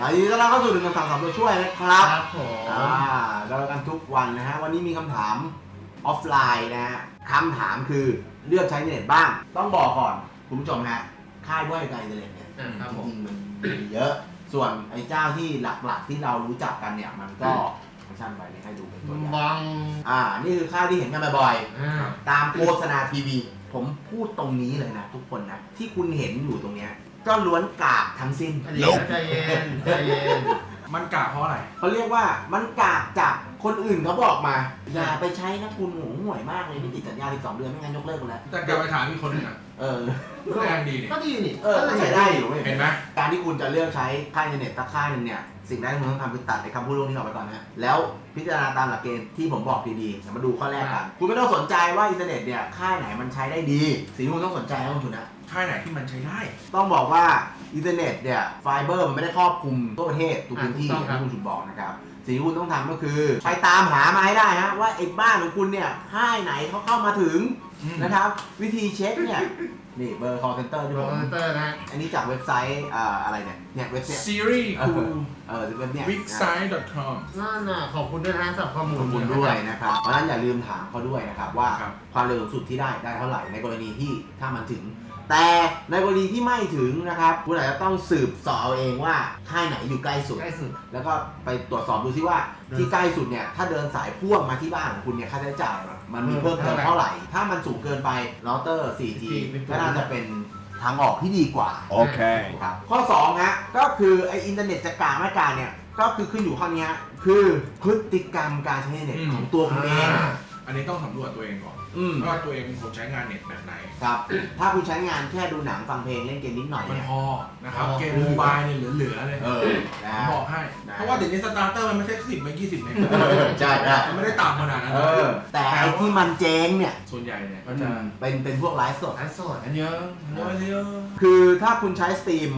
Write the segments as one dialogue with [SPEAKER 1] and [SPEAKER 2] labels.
[SPEAKER 1] อันนี้ก็เราเข้าสู่หนึ่งคำถามสามตัวช่วยนะครับ
[SPEAKER 2] ครับผม
[SPEAKER 1] อ่าเรากันทุกวันนะฮะ วันนี้มีคำถามออฟไลน์นะฮะคำถามคือเลือกใช้อินเทอร์เน็ตบ้าง ต้องบอกก่อนคุณผู้ชมฮะ ค่ายบริการอินเทอร์เน็ตเนี่ย
[SPEAKER 2] อ่าครับ
[SPEAKER 1] จ
[SPEAKER 2] ผม
[SPEAKER 1] ริงๆมันมีเยอะ ส่วนไอ้เจ้าที่หลักๆที่เรารู้จักกันเนี่ย มันก็ไม่ชั่นไปนี่ให้ดูเป็นตัวอย่าง
[SPEAKER 2] บัง
[SPEAKER 1] อ่า นี่คือค่ายที่เห็นกันบ่อย
[SPEAKER 2] อ่า
[SPEAKER 1] ๆตามโฆษณาทีวี ผมพูดตรงนี้เลยนะทุกคนนะ ที่คุณเห็นอยู่ตรงเนี้ย ก็ล้วนกากทั้งสิ้น
[SPEAKER 2] เดี๋ยวใจเย็นใจเย็น
[SPEAKER 3] มันกะเพราะอะไร
[SPEAKER 1] เขาเรียกว่ามันกากจาก คนอื่นเขาบอกมา อย่าไปใช้นะคุณโหห่วยมากเลยไม่ติดสัญญา12เดือนไม่งั้นยกเลิกกันแล้ว
[SPEAKER 3] แต่กลับไปถามอีกคนหนึงอะ
[SPEAKER 1] เออ
[SPEAKER 3] ก็แรงดีนี่
[SPEAKER 2] ก็ดีนี่
[SPEAKER 1] เออก็ใช้ได้อยู่ไม่
[SPEAKER 3] เห็นไหม
[SPEAKER 1] การที่คุณจะเลือกใช้ค่ายอินเทอร์เน็ตสักค่ายหนึ่งเนี่ย สิ่งแรกที่คุณต้องทำคือตัดไอ้คำพูดพวกนี้ออกไปก่อนนะ แล้วพิจารณาตามหลักเกณฑ์ที่ผมบอกดีๆเดี๋ยวมาดูข้อแรกกัน คุณไม่ต้องสนใจว่าอินเทอร์เน็ตเนี่ยค่ายไหนมันใช้ได้ดี สิ่งที่คุณต้องสนใจนะคุณชุนนะ
[SPEAKER 3] ค่ายไหนที่มันใช้ได้
[SPEAKER 1] ต้องบอกว่าอินเทอร์เน็ตเนี่ยไฟเบอร์มันไม่ได้ครอบคลุมทั่วประเทศทุกพื้นที่อย่างที่คุณชุนบอกนะครับ สิ่งที่คุณต้องทำก็คือ ไปตามหามาให้ได้ฮะว่าไอ้บ้านของคุณเนี่ยค่ายไหนเขาเข้ามาถึง
[SPEAKER 3] อืม
[SPEAKER 1] นะครับ วิธีเช็คเนี่ย นี่เบอร์ call center ที่
[SPEAKER 2] โร
[SPEAKER 1] ผม
[SPEAKER 2] เตอร์นะ
[SPEAKER 1] อันนี้จากเว็บไซต์อ่าอะไรเนี่ยเนี่ยเว็บเนี่ย
[SPEAKER 3] ซีรีส์คู
[SPEAKER 1] เออเว็บเนี่ย
[SPEAKER 3] wixsite.com
[SPEAKER 2] นั่นน่ะขอบคุณด้วยนะสำหรับข้อมู
[SPEAKER 1] ข
[SPEAKER 2] ล
[SPEAKER 1] อบคุณด้วยนะครับเพราะฉะนั้นอย่าลืมถามเขาด้วยนะครับว่า
[SPEAKER 3] ครับ
[SPEAKER 1] ความเร็วสูงสุดที่ได้ได้เท่าไหร่ในกรณีที่ถ้ามันถึง แต่ในกรณีที่ไม่ถึงนะครับคุณอาจจะต้องสืบเสอบเอาเองว่าค่ายไหนอยู่ใกล้สุด
[SPEAKER 2] ใกล้สุด
[SPEAKER 1] แล้วก็ไปตรวจสอบดูซิว่า
[SPEAKER 2] เดิน
[SPEAKER 1] ที่ใกล้สุดเนี่ยถ้าเดินสายพ่วงมาที่บ้านของคุณเนี่ยค่าใช้จ่ายมันมี
[SPEAKER 2] เออ
[SPEAKER 1] เพิ่มเติม
[SPEAKER 2] เท่า
[SPEAKER 1] เท่า
[SPEAKER 2] ไห
[SPEAKER 1] ไห
[SPEAKER 2] ร่
[SPEAKER 1] ร่ ถ้ามันสูงเกินไปเราเตอร์ 4G
[SPEAKER 2] เป็นตัว
[SPEAKER 1] ก็น่าจะเป็นทางออกที่ดีกว่า
[SPEAKER 4] Okay.
[SPEAKER 1] ครับข้อ2ฮะก็คือไออินเทอร์เน็ตจะกลางไม่กลางเนี่ยก็คือขึ้นอยู่ข้อนี้ฮะคือพฤติกรรมการใช้อินเทอร์เน็ต
[SPEAKER 3] อืม
[SPEAKER 1] ของตัวคุณเอง
[SPEAKER 2] อ่า
[SPEAKER 3] อันนี้ต้องสำรวจตัวเองก่อน
[SPEAKER 1] อืม
[SPEAKER 3] ว่าตัวเองเป็นคนใช้งานเน็ตแบบไหน
[SPEAKER 1] ครับ ถ้าคุณใช้งานแค่ดูหนังฟังเพลงเล่นเกมนิดหน่อย
[SPEAKER 3] มัน
[SPEAKER 1] เนี่ย
[SPEAKER 3] พอนะครับ
[SPEAKER 2] พอ
[SPEAKER 3] เกมโมบายเนี่ยเหลือๆเลย
[SPEAKER 1] เออนะ
[SPEAKER 3] ผมบอกให้
[SPEAKER 1] ได้
[SPEAKER 3] เพราะว่าเดี๋ยวนี้สตาร์เตอร์มันไม่ใช่สิบไม่ยี่สิบเมก
[SPEAKER 1] ใช่ใช่
[SPEAKER 3] มันไม่ได้ต่ำขนาดนั้น
[SPEAKER 1] เออแต่ไอที่มันเจ๊งเนี่ย
[SPEAKER 3] ส่วนใหญ่เนี่ยก็จะ
[SPEAKER 1] เป็นเป็นพวกไลฟ์สด
[SPEAKER 2] ไลฟ์สด
[SPEAKER 3] อันเยอะอันเยอะอันเยอะ
[SPEAKER 1] คือถ้าคุณใช้สตรีม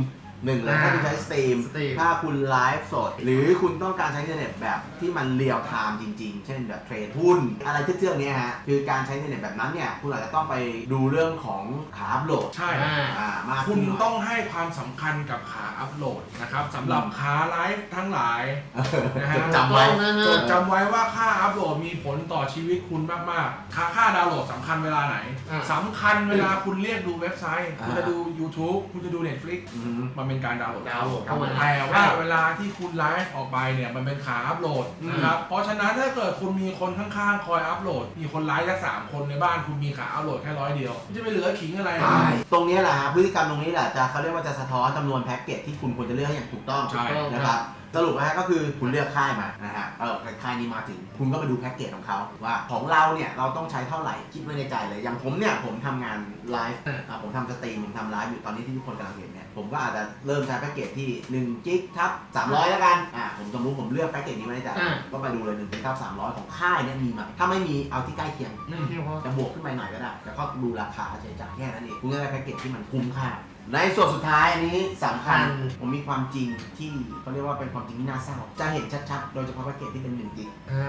[SPEAKER 1] หนึ่งเลย
[SPEAKER 2] อ่า
[SPEAKER 1] ถ้าคุณใช้สตรีม
[SPEAKER 2] สตรีม
[SPEAKER 1] ถ้าคุณไลฟ์สด หรือคุณต้องการใช้อินเทอร์เน็ตแบบที่มันเรียลไทม์จริงๆ เช่นแบบเทรดหุ้น อะไรเชื่องๆเนี้ยฮะ คือการใช้อินเทอร์เน็ตแบบนั้นเนี่ย คุณอาจจะต้องไปดูเรื่องของขาอัพโหลด
[SPEAKER 3] ใช่
[SPEAKER 2] อ่า
[SPEAKER 1] อ่ามาก
[SPEAKER 3] คุ
[SPEAKER 1] ขึ้
[SPEAKER 3] ณ
[SPEAKER 1] นหน่อย
[SPEAKER 3] ต้องให้ความสำคัญกับขาอัพโหลดนะครับสำหรับขาไลฟ์ทั้งหลาย
[SPEAKER 1] เออ
[SPEAKER 3] นะฮะ
[SPEAKER 1] จดจำไว้
[SPEAKER 2] นะ
[SPEAKER 3] จ
[SPEAKER 2] ฮะ
[SPEAKER 3] ดจำไว้ว่าค่าอัพโหลดมีผลต่อชีวิตคุณมากๆ ค่าค่าดาวน์โหลดสำคัญเวลาไหน
[SPEAKER 2] อ่า
[SPEAKER 3] สำคัญเวลาคุณเรียกดูเว็บไซต์
[SPEAKER 1] อ่า
[SPEAKER 3] คุณจะดู YouTube คุณจะดู Netflix
[SPEAKER 1] อืม
[SPEAKER 3] มันเป็นการดาวน์โหลด
[SPEAKER 2] ดาวน์โหลดเข้ามา
[SPEAKER 3] แต่ว่าเวลาที่คุณไลฟ์ออกไปเนี่ยมันเป็นขาอัพโหลดนะครับเพราะฉะนั้นถ้าเกิดคุณมีคนข้างๆ คอยอัพโหลด มีคนไลฟ์แค่สามคนในบ้านคุณมีขาอัพโหลดแค่ร้อยเดียวมันจะไปเหลือขิงอะไรอะ
[SPEAKER 1] ตรงนี้แหละฮะพฤติกรรมตรงนี้แหละจะเขาเรียกว่าจะสะท้อนจำนวนแพ็กเกจที่คุณควรจะเลือกให้อย่างถูกต้อง
[SPEAKER 3] ใช่
[SPEAKER 1] นะครับสรุปนะฮะก็คือคุณเลือกค่ายมานะฮะเออค่ายนี้มาถึง คุณก็ไปดูแพ็กเกจของเขาว่าของเราเนี่ยเราต้องใช้เท่าไหร่คิดไว้ในใจเลยอย่างผมเนี่ยผมทำงานไลฟ์อะผมทำสตรีมผมทำไลฟ์อยู่ตอนนี้ที่ทุกคนกำลังเห็นเนี่ยผมก็อาจจะเริ่มใช้แพ็กเกจที่1กิกทับ300 แล้วกันอะผมสมมติผมเลือกแพ็กเกจนี้ไว้ในใจ
[SPEAKER 2] อ่า
[SPEAKER 1] ก็ไปดูเลย1กิกทับ300 ของค่ายเนี่ยมีไหมถ้าไม่มีเอาที่ใกล้เคียง
[SPEAKER 3] อืม
[SPEAKER 1] จะบวกขึ้นไปหน่อยก็ได้ แต่ก็ดูราคาใช้จ่ายแค่นั้นเอง คุณก็ได้แพ็กเกจที่มันคุ้มค่า ในส่วนสุดท้ายอันนี้สำคัญ
[SPEAKER 2] อืม
[SPEAKER 1] ผมมีความจริงที่เขาเรียกว่าเป็นความจริงที่น่าเศร้า จะเห็นชัดๆ โดยเฉพาะแพ็กเกจที่เป็นหนึ่งกิก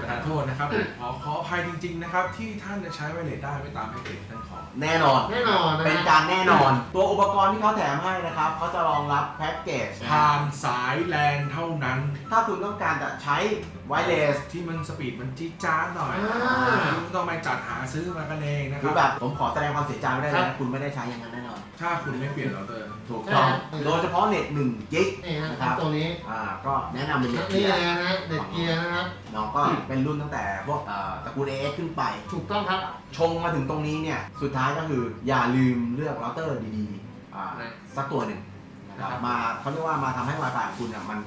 [SPEAKER 3] ขอโทษนะครับขอขออภัยจริง ๆ นะครับ ที่ท่านจะใช้ไวเลสได้ไม่ตามแพ็กเกจท่านขอ
[SPEAKER 1] แน่นอน
[SPEAKER 2] แน่นอนนะฮะ
[SPEAKER 1] เป็นการแน่นอน ตัวอุปกรณ์ที่เขาแถมให้นะครับเขาจะรองรับแพ็กเกจ
[SPEAKER 3] ผ่านสาย แลนเท่านั้น
[SPEAKER 1] ถ้าคุณต้องการจะใช้ไวเลส
[SPEAKER 3] ที่มันสปีดมันจี๊ดจ้าดหน่อย
[SPEAKER 2] อ่า
[SPEAKER 3] คุณต้องไปจัดหาซื้อมากันเองนะค
[SPEAKER 1] คือ
[SPEAKER 3] รับ
[SPEAKER 1] แบบผมขอแสดงความเสียใจไม่ได้เลย
[SPEAKER 2] ครั
[SPEAKER 1] นะ
[SPEAKER 2] บ
[SPEAKER 1] คุณไม่ได้ใช้อย่างนั้นแน่นอน
[SPEAKER 3] ถ้าคุณไม่เปลี่ยนเราเตอร์
[SPEAKER 1] ถูกต้อง
[SPEAKER 2] ใช่
[SPEAKER 1] โดยเฉพาะเน็ต1กิก
[SPEAKER 2] นี่ฮะ
[SPEAKER 1] นะครับ
[SPEAKER 2] ตัวนี้
[SPEAKER 1] อ่าก็แนะนำเป็นเน็ต
[SPEAKER 2] นี่
[SPEAKER 1] เกีย
[SPEAKER 2] เลย
[SPEAKER 1] ร์
[SPEAKER 2] นะฮะเด็ดเกียร์นะครับ
[SPEAKER 1] น้องก็เป็นรุ่นตั้งแต่พวกเอ่อตระกูล AX ขึ้นไป
[SPEAKER 2] ถูกต้องครับ
[SPEAKER 1] ชงมาถึงตรงนี้เนี่ย สุดท้ายก็คืออย่าลืมเลือกเราเตอร์ดีๆอ่า
[SPEAKER 2] นะ
[SPEAKER 1] สักตัวหนึ่งนะครับ
[SPEAKER 2] ครับ
[SPEAKER 1] มาเขาเรียกว่ามาทำให้ Wi-Fi ของคุณอะมัน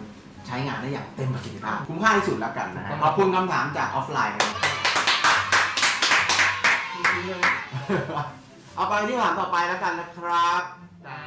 [SPEAKER 1] ใช้งานได้อย่างเต็มประสิทธิภาพ คุ้มค่าที่สุดแล้วกันนะฮะ
[SPEAKER 2] ครับ
[SPEAKER 1] ขอบคุณคำถามจากออฟไลน์นะครับเอาไปที่คำถามต่อไปแล้วกันนะครับ
[SPEAKER 2] จ้า